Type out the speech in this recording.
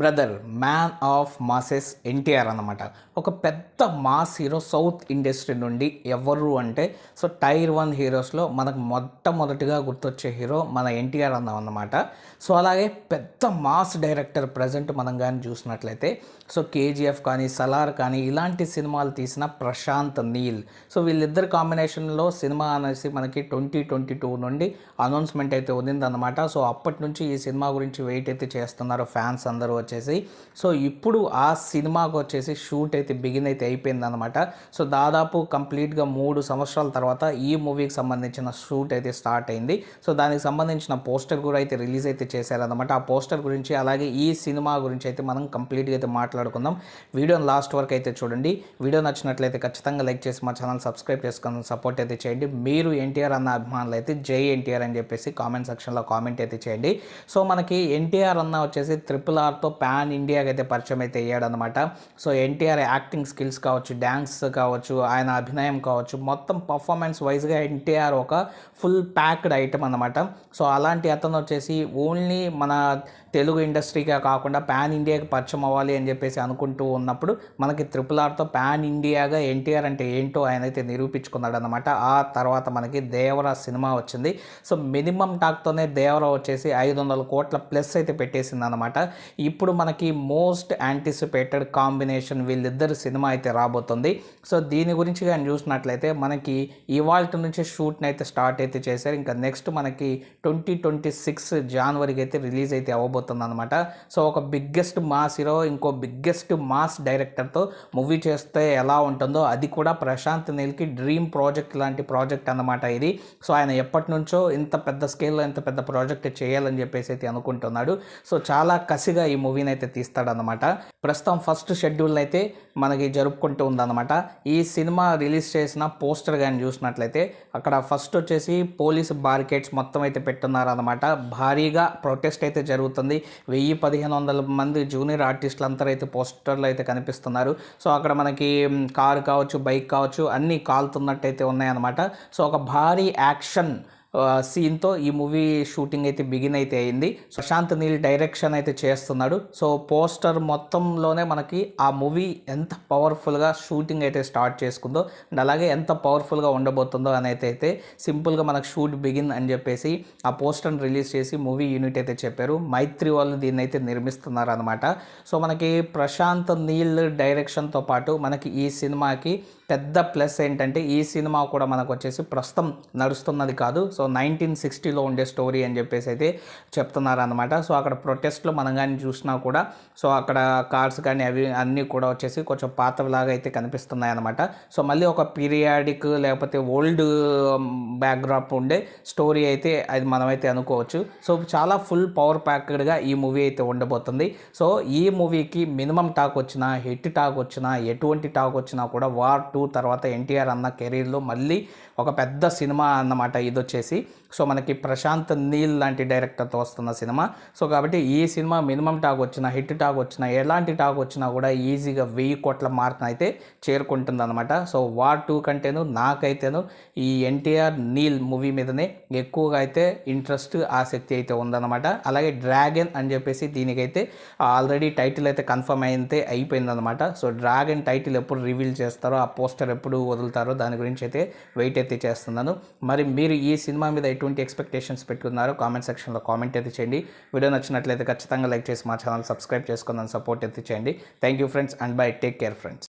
Brother man of masses NTR అన్నమాట. ఒక పెద్ద మాస్ హీరో సౌత్ ఇండస్ట్రీ నుండి ఎవరు అంటే సో టైర్ వన్ హీరోస్లో మనకు మొట్టమొదటిగా గుర్తొచ్చే హీరో మన ఎన్టీఆర్ అన్నాం అనమాట సో అలాగే పెద్ద మాస్ డైరెక్టర్ ప్రజెంట్ మనం కానీ చూసినట్లయితే సో కేజీఎఫ్ కానీ సలార్ కానీ ఇలాంటి సినిమాలు తీసిన ప్రశాంత్ నీల్. సో వీళ్ళిద్దరు కాంబినేషన్లో సినిమా అనేసి మనకి ట్వంటీ ట్వంటీ టూ నుండి అనౌన్స్మెంట్ అయితే ఉందన్నమాట సో అప్పటి నుంచి ఈ సినిమా గురించి వెయిట్ అయితే చేస్తున్నారు ఫ్యాన్స్ అందరూ వచ్చేసి. సో ఇప్పుడు ఆ సినిమాకు వచ్చేసి షూట్ అయితే బిగిన్ అయితే అయిపోయిందనమాట సో దాదాపు కంప్లీట్గా మూడు సంవత్సరాల తర్వాత ఈ మూవీకి సంబంధించిన షూట్ అయితే స్టార్ట్ అయింది. సో దానికి సంబంధించిన పోస్టర్ కూడా అయితే రిలీజ్ అయితే చేశారనమాట ఆ పోస్టర్ గురించి అలాగే ఈ సినిమా గురించి అయితే మనం కంప్లీట్గా అయితే మాట్లాడుకుందాం. వీడియోని లాస్ట్ వరకు అయితే చూడండి. వీడియో నచ్చినట్లయితే ఖచ్చితంగా లైక్ చేసి మా ఛానల్ సబ్స్క్రైబ్ చేసుకుని సపోర్ట్ అయితే చేయండి. మీరు ఎన్టీఆర్ అన్న అభిమానులు అయితే జై ఎన్టీఆర్ అని చెప్పేసి కామెంట్ సెక్షన్లో కామెంట్ అయితే చేయండి. సో మనకి ఎన్టీఆర్ అన్న వచ్చేసి ట్రిపుల్ ఆర్తో ప్యాన్ ఇండియాకి అయితే పరిచయం అయితే అయ్యాడనమాట సో ఎన్టీఆర్ యాక్టింగ్ స్కిల్స్ కావచ్చు డ్యాన్స్ కావచ్చు ఆయన అభినయం కావచ్చు మొత్తం పర్ఫార్మెన్స్ వైజ్గా ఎన్టీఆర్ ఒక ఫుల్ ప్యాక్డ్ ఐటమ్ అనమాట సో అలాంటి అతను వచ్చేసి ఓన్లీ మన తెలుగు ఇండస్ట్రీగా కాకుండా పాన్ ఇండియాకి పరిచయం అవ్వాలి అని చెప్పేసి అనుకుంటూ ఉన్నప్పుడు మనకి త్రిపుల్ ఆర్తో పాన్ ఇండియాగా ఎన్టీఆర్ అంటే ఏంటో ఆయన అయితే నిరూపించుకున్నాడు అనమాట ఆ తర్వాత మనకి దేవర సినిమా వచ్చింది. సో మినిమం టాక్తోనే దేవర వచ్చేసి ఐదు వందల కోట్ల ప్లస్ అయితే పెట్టేసింది అనమాట ఇప్పుడు ఇప్పుడు మనకి మోస్ట్ యాంటిసిపేటెడ్ కాంబినేషన్ వీళ్ళిద్దరు సినిమా అయితే రాబోతుంది. సో దీని గురించి కానీ చూసినట్లయితే మనకి ఇవాళ నుంచి షూట్ని అయితే స్టార్ట్ అయితే చేశారు. ఇంకా నెక్స్ట్ మనకి ట్వంటీ ట్వంటీ సిక్స్ జనవరికి అయితే రిలీజ్ అయితే అవ్వబోతుంది అనమాట సో ఒక బిగ్గెస్ట్ మాస్ హీరో ఇంకో బిగ్గెస్ట్ మాస్ డైరెక్టర్తో మూవీ చేస్తే ఎలా ఉంటుందో అది కూడా ప్రశాంత్ నీల్కి డ్రీమ్ ప్రాజెక్ట్ లాంటి ప్రాజెక్ట్ అన్నమాట ఇది. సో ఆయన ఎప్పటి నుంచో ఇంత పెద్ద స్కేల్లో ఇంత పెద్ద ప్రాజెక్ట్ చేయాలని చెప్పేసి అయితే అనుకుంటున్నాడు. సో చాలా కసిగా ఈ మూవీ మూవీని అయితే తీస్తాడనమాట ప్రస్తుతం ఫస్ట్ షెడ్యూల్ అయితే మనకి జరుపుకుంటూ ఉందన్నమాట. ఈ సినిమా రిలీజ్ చేసిన పోస్టర్ కానీ చూసినట్లయితే అక్కడ ఫస్ట్ వచ్చేసి పోలీస్ బారికేడ్స్ మొత్తం అయితే పెట్టున్నారనమాట భారీగా ప్రొటెస్ట్ అయితే జరుగుతుంది. వెయ్యి పదిహేను వందల మంది జూనియర్ ఆర్టిస్టులు అందరూ అయితే పోస్టర్లు అయితే కనిపిస్తున్నారు. సో అక్కడ మనకి కారు కావచ్చు బైక్ కావచ్చు అన్నీ కాలుతున్నట్టయితే ఉన్నాయన్నమాట. సో ఒక భారీ యాక్షన్ సీన్తో ఈ మూవీ షూటింగ్ అయితే బిగిన్ అయితే అయింది. ప్రశాంత్ నీల్ డైరెక్షన్ అయితే చేస్తున్నాడు. సో పోస్టర్ మొత్తంలోనే మనకి ఆ మూవీ ఎంత పవర్ఫుల్గా షూటింగ్ అయితే స్టార్ట్ చేసుకుందో అండ్ అలాగే ఎంత పవర్ఫుల్గా ఉండబోతుందో అని అయితే సింపుల్గా మనకు షూట్ బిగిన్ అని చెప్పేసి ఆ పోస్టర్ని రిలీజ్ చేసి మూవీ యూనిట్ అయితే చెప్పారు. మైత్రి వాళ్ళు దీన్ని అయితే నిర్మిస్తున్నారు అనమాట సో మనకి ప్రశాంత్ నీల్ డైరెక్షన్తో పాటు మనకి ఈ సినిమాకి పెద్ద ప్లస్ ఏంటంటే ఈ సినిమా కూడా మనకు వచ్చేసి ప్రస్తుతం నడుస్తున్నది కాదు. సో నైన్టీన్ సిక్స్టీలో ఉండే స్టోరీ అని చెప్పేసి అయితే చెప్తున్నారు అనమాట సో అక్కడ ప్రొటెస్ట్లో మనం కానీ చూసినా కూడా సో అక్కడ కార్స్ కానీ అవి అన్నీ కూడా వచ్చేసి కొంచెం పాతలాగా అయితే కనిపిస్తున్నాయి అనమాట సో మళ్ళీ ఒక పీరియాడిక్ లేకపోతే ఓల్డ్ బ్యాక్డ్రాప్ ఉండే స్టోరీ అయితే అది మనమైతే అనుకోవచ్చు. సో చాలా ఫుల్ పవర్ ప్యాక్డ్గా ఈ మూవీ అయితే ఉండబోతుంది. సో ఈ మూవీకి మినిమం టాక్ వచ్చినా హిట్ టాక్ వచ్చినా ఎటువంటి టాక్ వచ్చినా కూడా వార్ టూ తర్వాత ఎన్టీఆర్ అన్న కెరీర్లో మళ్ళీ ఒక పెద్ద సినిమా అన్నమాట ఇది వచ్చేసి సో మనకి ప్రశాంత్ నీల్ లాంటి డైరెక్టర్తో వస్తున్న సినిమా. సో కాబట్టి ఈ సినిమా మినిమం టాక్ వచ్చినా హిట్ టాక్ వచ్చినా ఎలాంటి టాక్ వచ్చినా కూడా ఈజీగా వెయ్యి కోట్ల మార్క్ అయితే చేరుకుంటుందన్నమాట. సో వార్ టూ కంటేను నాకైతేను ఈ ఎన్టీఆర్ నీల్ మూవీ మీదనే ఎక్కువగా అయితే ఇంట్రెస్ట్ ఆసక్తి అయితే ఉందన్నమాట. అలాగే డ్రాగన్ అని చెప్పేసి దీనికైతే ఆల్రెడీ టైటిల్ అయితే కన్ఫర్మ్ అయితే అయిపోయిందనమాట సో డ్రాగన్ టైటిల్ ఎప్పుడు రివీల్ చేస్తారో ఆ పోస్టర్ ఎప్పుడు వదులుతారో దాని గురించి అయితే వెయిట్ అయితే చేస్తున్నాను. మరి మీరు ఈ సినిమా మీద ఎటువంటి ఎక్స్పెక్టేషన్స్ పెట్టుకున్నారో కామెంట్ సెక్షన్లో కామెంట్ అయితే చేయండి. వీడియో నచ్చినట్లయితే ఖచ్చితంగా లైక్ చేసి మా ఛానల్ సబ్స్క్రైబ్ చేసుకుందని సపోర్ట్ అయితే చేయండి. Thank you friends and bye take care friends